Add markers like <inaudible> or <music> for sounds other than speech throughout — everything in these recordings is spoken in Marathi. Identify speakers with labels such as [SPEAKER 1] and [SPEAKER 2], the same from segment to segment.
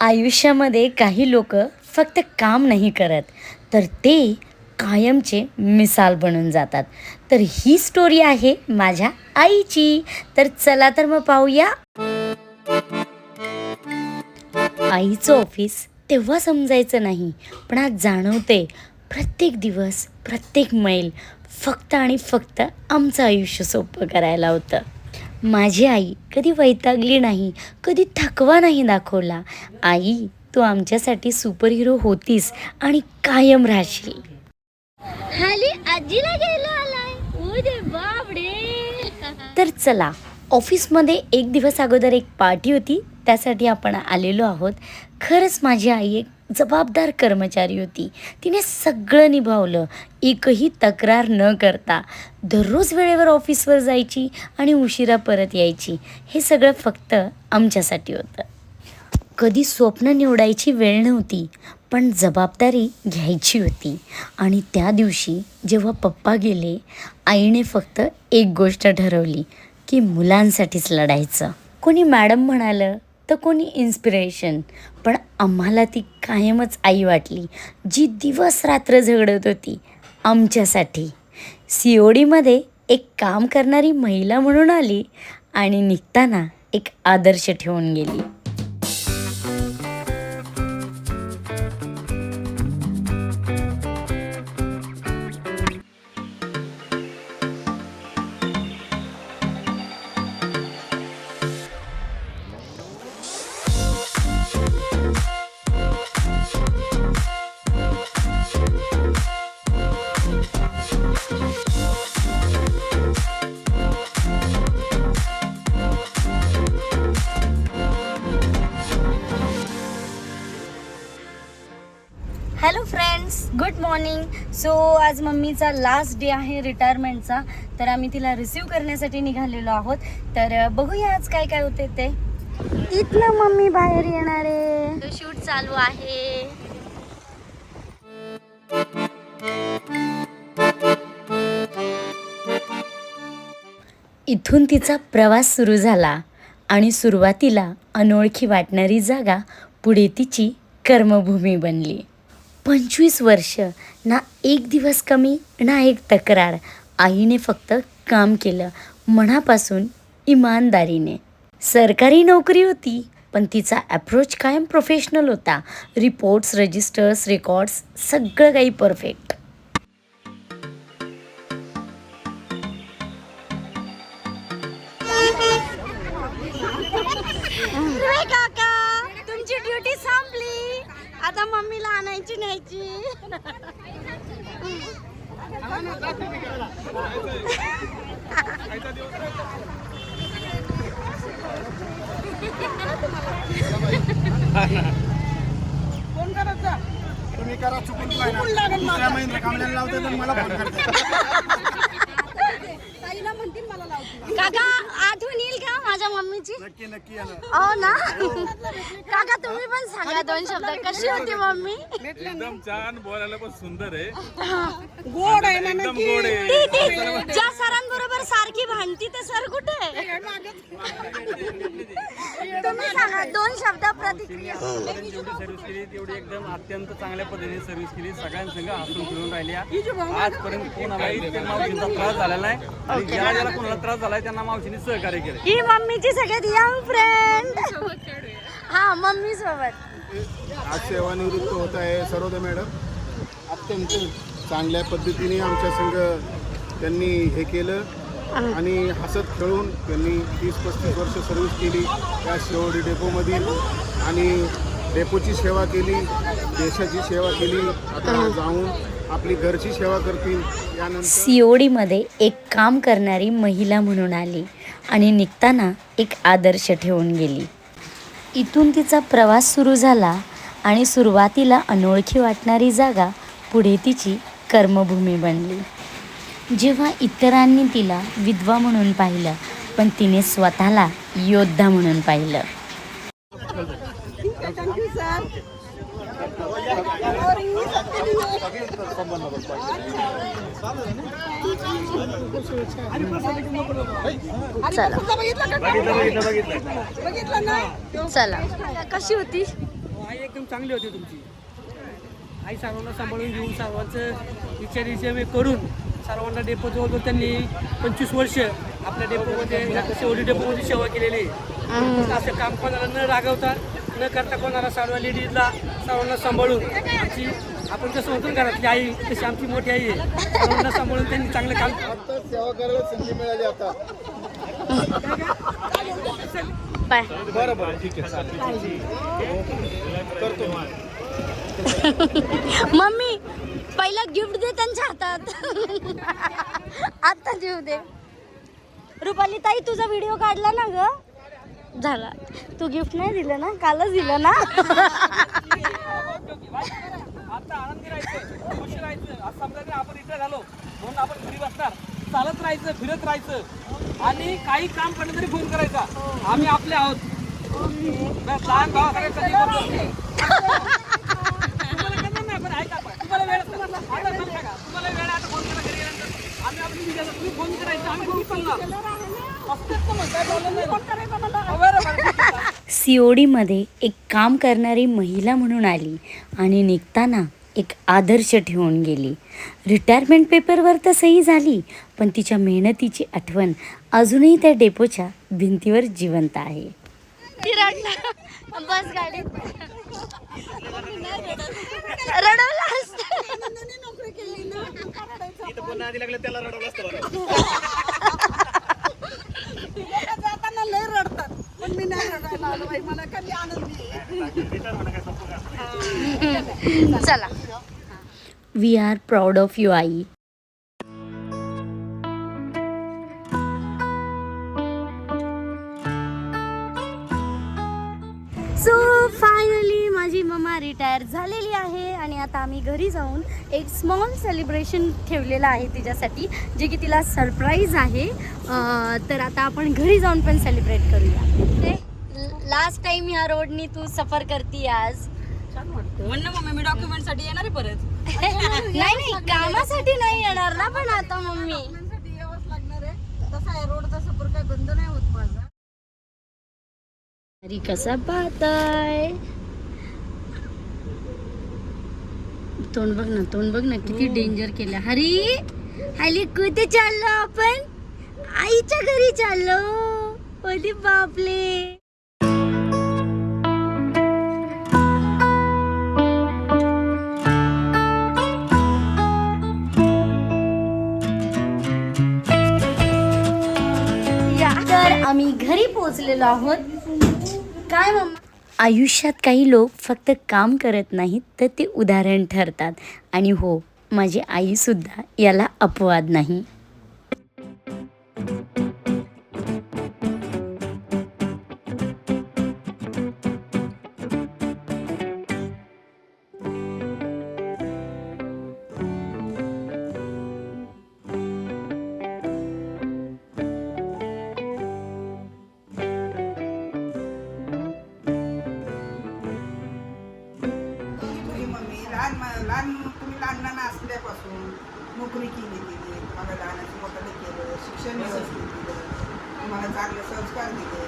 [SPEAKER 1] आयुष्यामध्ये काही लोक फक्त काम नाही करत तर ते कायमचे मिसाल बनून जातात. तर ही स्टोरी आहे माझ्या आईची. तर चला तर मग पाहूया. आईचं ऑफिस तेव्हा समजायचं नाही पण आज जाणवते प्रत्येक दिवस प्रत्येक मैल फक्त आणि फक्त आमचं आयुष्य सोपं करायला होतं. माझी आई कधी वैतागली नाही कधी थकवा नाही दाखवला. आई तू आमच्यासाठी सुपर हिरो होतीस आणि कायम राहशील.
[SPEAKER 2] खाली आजीला घ्यायला आलाय.
[SPEAKER 1] तर चला ऑफिसमध्ये एक दिवस अगोदर एक पार्टी होती. त्यासाठी आपण आलेलो आहोत. खरंच माझी आई एक जबाबदार कर्मचारी होती. तिने सगळं निभावलं. एकही तक्रार न करता दररोज वेळेवर ऑफिसवर जायची आणि उशिरा परत यायची. हे सगळं फक्त आमच्यासाठी होतं. कधी स्वप्न निवडायची वेळ नव्हती पण जबाबदारी घ्यायची होती. आणि त्या दिवशी जेव्हा पप्पा गेले आईने फक्त एक गोष्ट ठरवली. की मुलांसाठीच लढायचं. कोणी मॅडम म्हणालं तर कोणी इन्स्पिरेशन पण आम्हाला ती कायमच आई वाटली जी दिवस रात्र झगडत होती आमच्यासाठी. सी ओ डीमध्ये एक काम करणारी महिला म्हणून आली आणि निघताना एक आदर्श ठेवून गेली.
[SPEAKER 3] Hello friends good morning so आज मम्मीचा लास्ट डे आहे रिटायरमेंटचा तर आम्ही तिला रिसीव करण्यासाठी निघालेलो आहोत. तर बघूया आज काय काय होते ते. इथनं मम्मी बाहेर येणार आहे.
[SPEAKER 2] शूट चालू आहे.
[SPEAKER 1] इथून तिचा प्रवास सुरू झाला आणि सुरुवातीला अनोळखी वाटणारी जागा पुढे तिची कर्मभूमी बनली. पंचवीस वर्ष. ना एक दिवस कमी ना एक तक्रार. आईने फक्त काम केलं. मनापासून इमानदारीने. सरकारी नोकरी होती पण तिचा ॲप्रोच कायम प्रोफेशनल होता. रिपोर्ट्स रजिस्टर्स रेकॉर्ड्स सगळं काही परफेक्ट
[SPEAKER 3] काका तुमची ड्युटी संपली. आता मम्मीला आणायची न्यायची.
[SPEAKER 4] तुम्ही करा चुकून महिंद्र कामल्याला लावते तर मला फोन करते.
[SPEAKER 3] काका आठवण येईल का माझ्या मम्मीची?
[SPEAKER 4] नक्की नक्की येणार.
[SPEAKER 3] हो ना? काका तुम्ही पण सांगा दोन शब्द. कशी होती मम्मी?
[SPEAKER 5] एकदम छान बोलायला पण सुंदर आहे.
[SPEAKER 3] गोड आहे
[SPEAKER 5] एकदम गोड आहे.
[SPEAKER 3] ती ज्या सरांबरोबर सारखी भांडती ते सर कुठे? तुम्ही सांगा दोन शब्द प्रतिक्रिया.
[SPEAKER 5] जेवढी सर्व्हिस केली तेवढी एकदम अत्यंत चांगल्या पद्धतीने सर्व्हिस केली. सगळ्यांसंग हसून खेळून राहिल्या. आजपर्यंत कोणालाही मावशींचा त्रास झालेला नाही. आणि ज्याला ज्याला कोणाला त्रास झालाय त्यांना मावशीने सहकार्य केलं
[SPEAKER 3] ही मम्मीची सगळ्यात यंग फ्रेंड हा मम्मी सोबत.
[SPEAKER 4] आज सेवानिवृत्त होत आहे सर्वोदय मॅडम. अत्यंत चांगल्या पद्धतीने आमच्या संघ त्यांनी हे केलं आणि हसत खेळून त्यांनी तीस पस्तीस वर्ष सर्व्हिस केली त्या शेवडी डेपोमधील आणि डेपोची सेवा केली देशाची सेवा केली. आता जाऊन आपली घरची सेवा करतील यानंतर
[SPEAKER 1] सी ओ डीमध्ये एक काम करणारी महिला म्हणून आली आणि निघताना एक आदर्श ठेवून गेली. इथून तिचा प्रवास सुरू झाला आणि सुरुवातीला अनोळखी वाटणारी जागा पुढे तिची कर्मभूमी बनली. जेव्हा इतरांनी तिला विधवा म्हणून पाहिलं पण तिने स्वतःला योद्धा म्हणून पाहिलं.
[SPEAKER 3] चला. चला. कशी होती?
[SPEAKER 6] आई एकदम चांगली होती तुमची. आई सर्वांना सांभाळून घेऊन सर्वांचं विचार विचार करून सर्वांना डेपो जवळजवळ त्यांनी पंचवीस वर्ष आपल्या डेपोमध्ये शेवटी डेपोमध्ये सेवा केलेली. आहे असं काम कोणाला न रागवता न करता कोणाला सर्व लेडीजला सर्वांना सांभाळून आमची आपण कसं ना घरातली आई तशी आमची मोठी आई आहे. सांभाळून त्यांनी चांगलं काम
[SPEAKER 4] आता सेवा करायला संधी मिळाली आता.
[SPEAKER 3] बाय.
[SPEAKER 4] बरं बरं ठीक आहे चालेल. करतो.
[SPEAKER 3] मम्मी पहिला गिफ्ट दे त्यांच्या हातात. आता देऊ दे. रुपाली ताई तुझा व्हिडिओ काढला ना ग? झाला. तू गिफ्ट नाही दिलं ना? कालच दिलं ना?
[SPEAKER 5] आता आनंदी राहायचं खुशी राहायचं. असं समजा की आपण इकडे झालो म्हणून आपण घरी बसणार. चालत राहायचं फिरत राहायचं. आणि काही काम पडलं तरी फोन करायचा. आम्ही आपले आहोत. लहान भावाकडे कधी पण ऐका तुम्हाला वेळ आता तुम्हाला वेळ आता फोन करा घरी गेल्यानंतर. आम्ही आपली तुम्ही फोन करायचा. आम्ही असतेच तर नाही.
[SPEAKER 1] सी ओ डीमध्ये एक काम करणारी महिला म्हणून आली आणि निघताना एक आदर्श ठेवून गेली. रिटायरमेंट पेपरवर तर सही झाली पण तिच्या मेहनतीची आठवण अजूनही त्या डेपोच्या भिंतीवर जिवंत आहे.
[SPEAKER 3] बस गाडीत रडवलास चला.
[SPEAKER 1] We are proud of you I.
[SPEAKER 3] So finally माझी मम्मा रिटायर झालेली आहे आणि आता आम्ही घरी जाऊन एक स्मॉल सेलिब्रेशन ठेवलेलं आहे तिच्यासाठी जे की तिला सरप्राईज आहे. तर आता आपण घरी जाऊन पण सेलिब्रेट करूया. लास्ट टाइम ह्या रोडनी तू सफर करती आज.
[SPEAKER 2] मी डॉक्युमेंटसाठी येणार आहे परत. <laughs>
[SPEAKER 3] नाही नाही <laughs> कामासाठी नाही येणार ना पण आता मम्मी. अरे कसा पाहताय? तोंड बघ ना तोंड बघ ना किती डेंजर केलं हरी हली कुठे चाललो आपण? आईच्या घरी चाललो. बापले. पोहोचलेलो आहोत. काय मम्मा?
[SPEAKER 1] आयुष्यात काही लोक फक्त काम करत नाहीत तर ते उदाहरण ठरतात. आणि हो माझी आईसुद्धा याला अपवाद नाही.
[SPEAKER 7] नोकरी केली तिने तुम्हाला लहानाचं मोठं केलं शिक्षण व्यवस्थित दिलं तुम्हाला चांगले संस्कार दिले.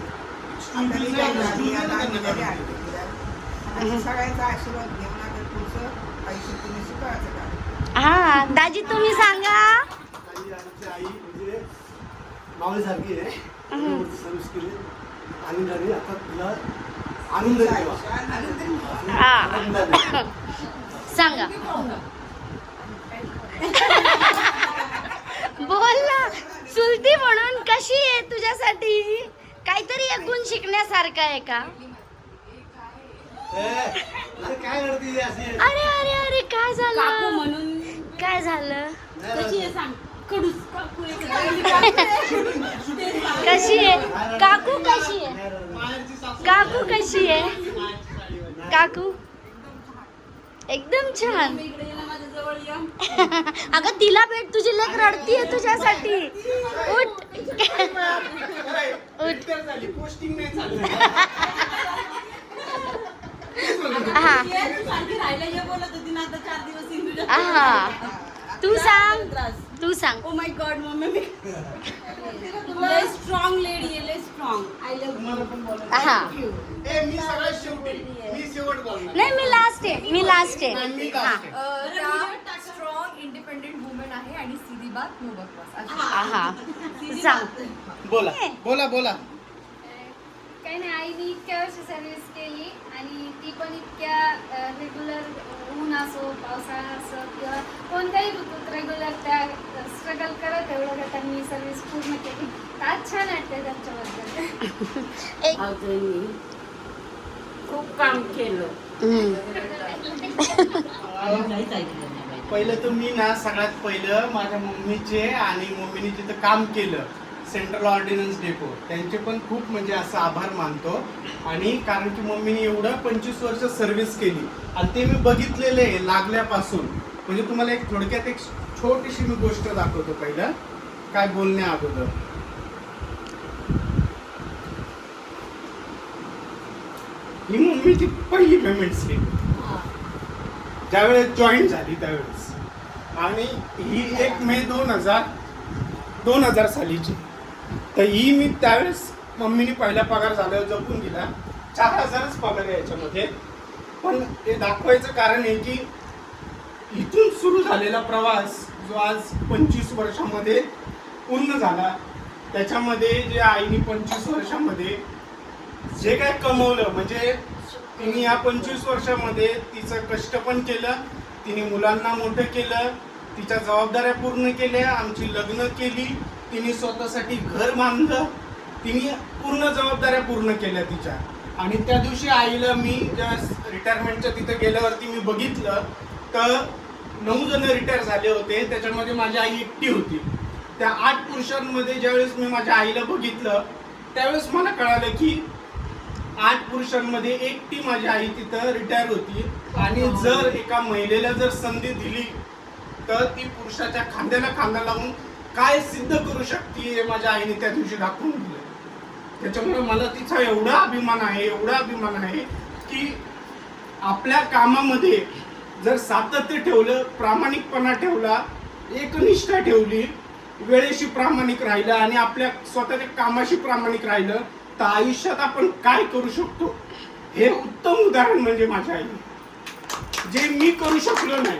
[SPEAKER 7] आता रिटायर झाली आता आम्ही घरी आणली तिला आणि सगळ्यांचा आशीर्वाद घेऊन आता तुमचं आयुष्य तुम्ही सुखाचं का
[SPEAKER 3] हा दाजी तुम्ही सांगा.
[SPEAKER 8] आमची आई म्हणजे मावळीसारखी आहे. सर्विस केली आनंदाने आता तुला आनंद
[SPEAKER 3] हा.
[SPEAKER 8] आनंदाने
[SPEAKER 3] सांगा. <laughs> <laughs> बोल ना. चुलती म्हणून कशी आहे तुझ्यासाठी? काहीतरी एक गुण शिकण्यासारखं आहे का?
[SPEAKER 8] ए, अरे
[SPEAKER 3] अरे अरे अरे काय झालं? काय झालं? कशी आहे काकू कशी आहे? काकू कशी आहे? काकू? एकदम छान. <laughs> अगं तिला भेट तुझी लेक रडतीये तुझ्यासाठी. उठ. <laughs> उठ.
[SPEAKER 4] पोस्टिंग नाही चाललं. <laughs>
[SPEAKER 3] हा. तू सांग. तू सांग.
[SPEAKER 2] ओ माय गॉड मम्मी लय स्ट्रॉंग लेडी आहे लय स्ट्रॉंग आय लव्ह
[SPEAKER 3] हा
[SPEAKER 4] ए मी सगळ्यात शेवटी मी शेवट बोलणार.
[SPEAKER 3] लास्ट आहे
[SPEAKER 4] मी last आहे.
[SPEAKER 2] स्ट्रॉंग इंडिपेंडेंट वुमेन आहे. आणि सीधी बात नो बकवास
[SPEAKER 3] हा सांग
[SPEAKER 4] बोला बोला बोला.
[SPEAKER 9] काही नाही आईने इतक्या वर्ष सर्व्हिस केली आणि ती पण इतक्या रेग्युलर ऊन असो पावसाळा असो किंवा कोणत्याही ऋतूत रेग्युलर त्या स्ट्रगल करत एवढं का त्यांनी सर्व्हिस पूर्ण केली. आज छान वाटते त्यांच्याबद्दल.
[SPEAKER 10] खूप काम केलं.
[SPEAKER 11] पहिलं तर मी ना सगळ्यात पहिलं माझ्या मम्मीचे आणि मम्मीने जिथं काम केलं सेंट्रल ऑर्डिनन्स डेपो त्यांचे पण खूप म्हणजे असं आभार मानतो. आणि कारण की मम्मीने एवढं पंचवीस वर्ष सर्व्हिस केली. आणि ते मी बघितलेलं आहे लागल्यापासून. म्हणजे तुम्हाला एक थोडक्यात एक छोटीशी मी गोष्ट दाखवतो पहिलं. काय बोलण्या अगोदर. ही मम्मीची पहिली पेमेंट स्लिप ज्यावेळेस जॉईन झाली त्यावेळेस. आणि ही एक मे दोन हजार दोन हजार सालीची. तर ही मी त्यावेळेस मम्मीने पहिला पगार झाल्यावर जपून दिला. चार हजारच पगार आहे याच्यामध्ये. पण ते दाखवायचं कारण आहे की इथून सुरू झालेला प्रवास जो आज पंचवीस वर्षामध्ये पूर्ण झाला. त्याच्यामध्ये जे आईने पंचवीस वर्षामध्ये जे काय कमवलं म्हणजे तिने या पंचवीस वर्षामध्ये तिचं कष्ट पण केलं तिने मुलांना मोठं केलं तिच्या जबाबदाऱ्या पूर्ण केल्या आमची लग्न केली तिने स्वतःसाठी घर बांधलं तिने पूर्ण जबाबदाऱ्या पूर्ण केल्या तिच्या. आणि त्या दिवशी आईला मी ज्या रिटायरमेंटच्या तिथं गेल्यावरती मी बघितलं तर नऊ जण रिटायर झाले होते. त्याच्यामध्ये माझी आई एकटी होती. त्या आठ पुरुषांमध्ये ज्यावेळेस मी माझ्या आईला बघितलं त्यावेळेस मला कळालं की आठ पुरुषांमध्ये एकटी माझी आई तिथं रिटायर होती. आणि जर एका महिलेला जर संधी दिली तर ती पुरुषाच्या खांद्याला खांदा लावून काय सिद्ध करू शकते हे माझ्या आईने त्या दिवशी दाखवून दिलं. त्याच्यामुळे मला तिचा एवढा अभिमान आहे एवढा अभिमान आहे की आपल्या कामामध्ये जर सातत्य ठेवलं प्रामाणिकपणा ठेवला एकनिष्ठा ठेवली वेळेशी प्रामाणिक राहिलं आणि आपल्या स्वतःच्या कामाशी प्रामाणिक राहिलं तर आयुष्यात आपण काय करू शकतो? हे उत्तम उदाहरण म्हणजे माझ्या आई जे मी करू शकलो नाही.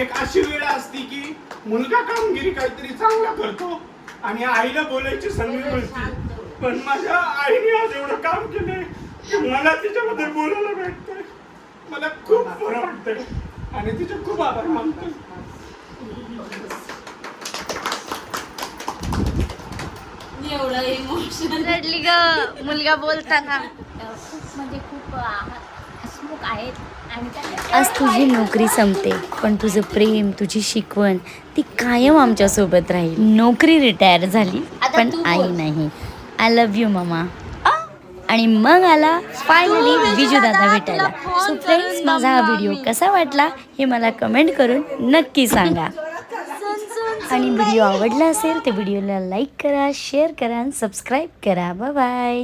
[SPEAKER 11] एक अशी वेळ असती की मुलगा कामगिरी काहीतरी चांगला करतो आणि आईला बोलायची संधी मिळते. पण माझ्या आईने आज एवढं काम केलंय की मला तिच्याबद्दल बोलायला भेटतंय. मला खूप बरं वाटतंय. आणि तिचे खूप आभार मानतोय.
[SPEAKER 2] एवढं इमोशन
[SPEAKER 3] रडली ग. मुलगा बोलताना.
[SPEAKER 1] खूप म्हणजे खूप हसमुख आहेत. आज तुझी नोकरी संपते पण तुझं प्रेम तुझी शिकवण ती कायम आमच्यासोबत राहील. नोकरी रिटायर झाली पण आई नाही. I love you mama. आणि मग आला फायनली विजू दादा भेटायला. सो फ्रेंड्स माझा हा व्हिडिओ कसा वाटला हे मला कमेंट करून नक्की सांगा. आणि व्हिडिओ आवडला असेल तर व्हिडिओला लाईक करा शेअर करा आणि सबस्क्राईब करा. बाय